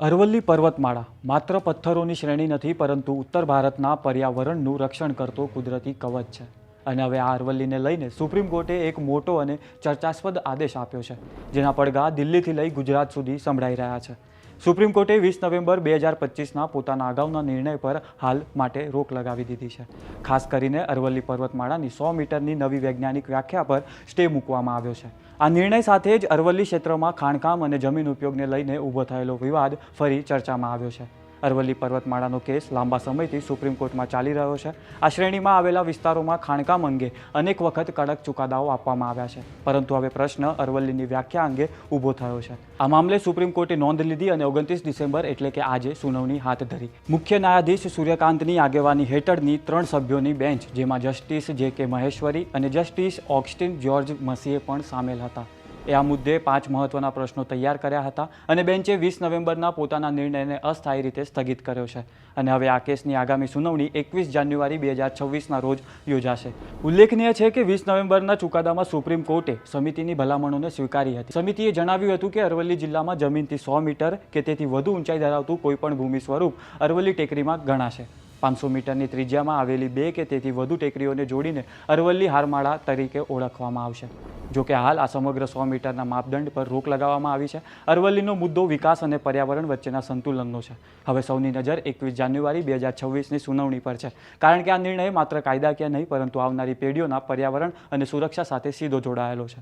અરવલ્લી પર્વતમાળા માત્ર પથ્થરોની શ્રેણી નથી, પરંતુ ઉત્તર ભારતના પર્યાવરણનું રક્ષણ કરતો કુદરતી કવચ છે. અને હવે આ અરવલ્લીને લઈને સુપ્રીમ કોર્ટે એક મોટો અને ચર્ચાસ્પદ આદેશ આપ્યો છે, જેના પડઘા દિલ્હીથી લઈ ગુજરાત સુધી સંભળાઈ રહ્યા છે. સુપ્રીમ કોર્ટે વીસ નવેમ્બર બે હજાર પચીસના પોતાના અગાઉના નિર્ણય પર હાલ માટે રોક લગાવી દીધી છે. ખાસ કરીને અરવલ્લી પર્વતમાળાની સો મીટરની નવી વૈજ્ઞાનિક વ્યાખ્યા પર સ્ટે મૂકવામાં આવ્યો છે. આ નિર્ણય સાથે જ અરવલ્લી ક્ષેત્રમાં ખાણકામ અને જમીન ઉપયોગને લઈને ઊભો થયેલો વિવાદ ફરી ચર્ચામાં આવ્યો છે. અરવલ્લી પર્વતમાળાનો કેસ લાંબા સમયથી સુપ્રીમ કોર્ટમાં ચાલી રહ્યો છે. આ શ્રેણીમાં આવેલા વિસ્તારોમાં ખાણકામ અંગે અનેક વખત કડક ચુકાદાઓ આપવામાં આવ્યા છે. પરંતુ હવે પ્રશ્ન અરવલ્લીની વ્યાખ્યા અંગે ઊભો થયો છે. આ મામલે સુપ્રીમ કોર્ટે નોંધ લીધી અને ઓગણત્રીસ ડિસેમ્બર એટલે કે આજે સુનાવણી હાથ ધરી. મુખ્ય ન્યાયાધીશ સૂર્યકાંતની આગેવાની હેઠળની ત્રણ સભ્યોની બેન્ચ, જેમાં જસ્ટિસ જે કે મહેશ્વરી અને જસ્ટિસ ઓગસ્ટિન જ્યોર્જ મસીએ પણ સામેલ હતા. એ આ મુદ્દે પાંચ મહત્વના પ્રશ્નો તૈયાર કર્યા હતા અને બેન્ચે વીસ નવેમ્બરના પોતાના નિર્ણયને અસ્થાયી રીતે સ્થગિત કર્યો છે. અને હવે આ કેસની આગામી સુનાવણી એકવીસ જાન્યુઆરી બે હજાર છવ્વીસના રોજ યોજાશે. ઉલ્લેખનીય છે કે વીસ નવેમ્બરના ચુકાદામાં સુપ્રીમ કોર્ટે સમિતિની ભલામણોને સ્વીકારી હતી. સમિતિએ જણાવ્યું હતું કે અરવલ્લી જિલ્લામાં જમીનથી સો મીટર કે તેથી વધુ ઊંચાઈ ધરાવતું કોઈપણ ભૂમિ સ્વરૂપ અરવલ્લી ટેકરીમાં ગણાશે. પાંચસો મીટરની ત્રિજ્યામાં આવેલી બે કે તેથી વધુ ટેકરીઓને જોડીને અરવલ્લી હારમાળા તરીકે ઓળખવામાં આવશે. જો કે હાલ આ સમગ્ર સો મીટરના માપદંડ પર રોક લગાવવામાં આવી છે. અરવલ્લીનો મુદ્દો વિકાસ અને પર્યાવરણ વચ્ચેના સંતુલનનો છે. હવે સૌની નજર એકવીસ જાન્યુઆરી બે હજાર છવ્વીસની સુનાવણી પર છે. કારણ કે આ નિર્ણય માત્ર કાયદાકીય નહીં, પરંતુ આવનારી પેઢીઓના પર્યાવરણ અને સુરક્ષા સાથે સીધો જોડાયેલો છે.